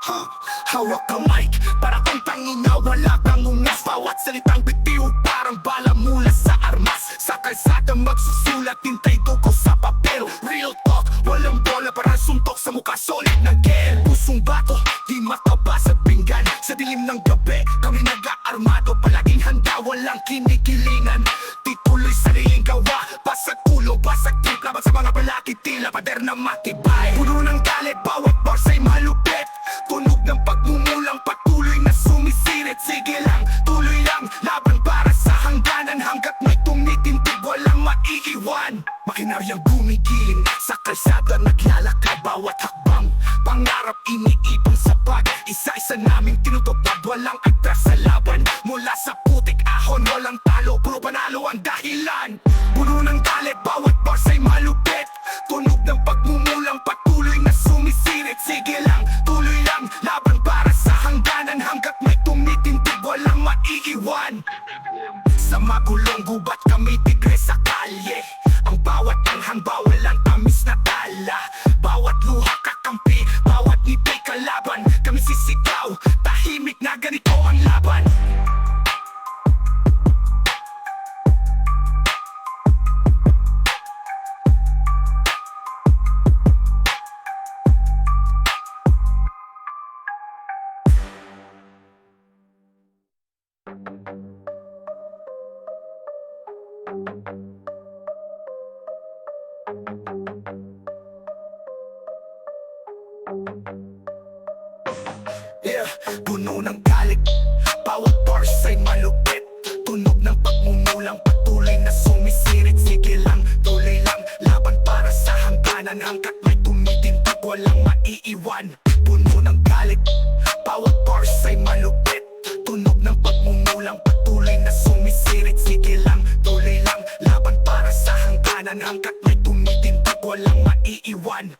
Huh? Hawak ka mic Para kang tangina Wala kang ungas Bawat salitang bitiw Parang bala mula sa armas. Sa kalsada magsusulat Tintay ko sa papel. Real talk Walang bola Parang suntok sa mukha. Solid na gel. Pusong bato Di mataba sa pinggan. Sa dilim ng gabi Kami nag-aarmado. Palaging handa Walang kinikilingan. Tituloy sariling gawa. Basag ulo Basag trip. Laban sa mga balaki Tila pader na matibay Puno ng galit Bawat bars ay malupit Tunog ng pagmumulang Patuloy na sumisirit Sige lang Tuloy lang. Laban para sa hangganan. Hanggat may tumitindig Walang maiiwan. Makinaryang gumigiling Sa kalsada naglalakad. Bawat hakbang Pangarap iniipon sa bag Isa-isa naming tinutupad. Walang atras sa laban Tuloy lang Laban para sa hangganan. Hanggat may tumitindig Walang maiiwan. Sa magulong gubat kami tigre sa kalye. Ang bawat anghang bawal ang tamis na tala. Bawat luha Yeah, puno ng galit. Bawat bars ay malupit. Tunog ng pagmumulang Patuloy na sumisirit. Sige lang, tuloy Laban para sa hangganan. Hanggat may tumitindig Walang maiiwan tumitindig Walang maiiwan